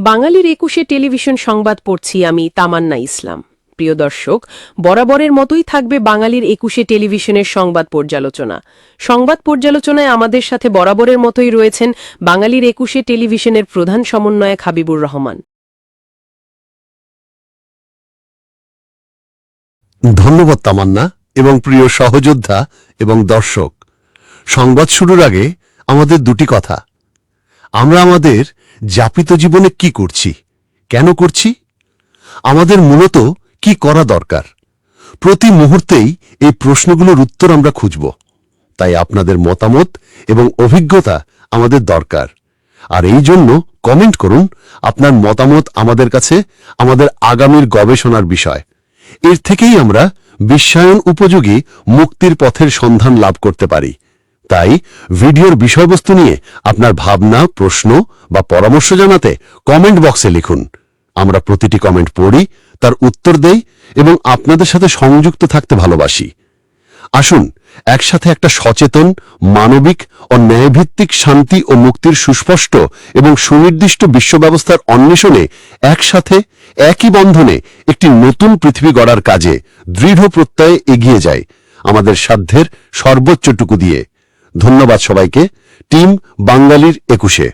বাঙালির একুশে টেলিভিশন সংবাদ পড়ছি আমি, তামান্না ইসলাম। প্রিয় দর্শক, বরাবরের মতোই থাকবে বাঙালির একুশে টেলিভিশনের সংবাদ পর্যালোচনা। সংবাদ পর্যালোচনায় আমাদের সাথে বরাবরের মতোই রয়েছেন বাঙালির একুশে টেলিভিশনের প্রধান সমন্বয়ক হাবিবুর রহমান। ধন্যবাদ, তামান্না, এবং প্রিয় সহযোদ্ধা এবং দর্শক। সংবাদ শুরুর আগে আমাদের দুটি কথা। আমরা আমাদের যাপিত জীবনে কি করছি? কেন করছি? আমাদের মূলত কি করা দরকার? প্রতি মুহূর্তেই এই প্রশ্নগুলোর উত্তর আমরা খুঁজব। তাই আপনাদের মতামত এবং অভিজ্ঞতা আমাদের দরকার। আর এই জন্য কমেন্ট করুন আপনার মতামত আমাদের কাছে আমাদের আগামীর গবেষণার বিষয়। এর থেকেই আমরা বিশ্বায়ন উপযোগী মুক্তির পথের সন্ধান লাভ করতে পারি। তাই ভিডিওর বিষয়বস্তু নিয়ে আপনার ভাবনা, প্রশ্ন বা পরামর্শ জানাতে কমেন্ট বক্সে লিখুন। আমরা প্রতিটি কমেন্ট পড়ি, তার উত্তর দেই এবং আপনাদের সাথে সংযুক্ত থাকতে ভালোবাসি। আসুন, একসাথে একটা সচেতন, মানবিক ও ন্যায়ভিত্তিক শান্তি ও মুক্তির সুস্পষ্ট এবং সুনির্দিষ্ট বিশ্ব ব্যবস্থার অন্বেষণে একসাথে, একই বন্ধনে একটি নতুন পৃথিবী গড়ার কাজে দৃঢ় প্রত্যয়ে এগিয়ে যায়। আমাদের সাধ্যের সর্বোচ্চটুকু দিয়ে। ধন্যবাদ সবাইকে। টিম বাঙ্গালির একুশে।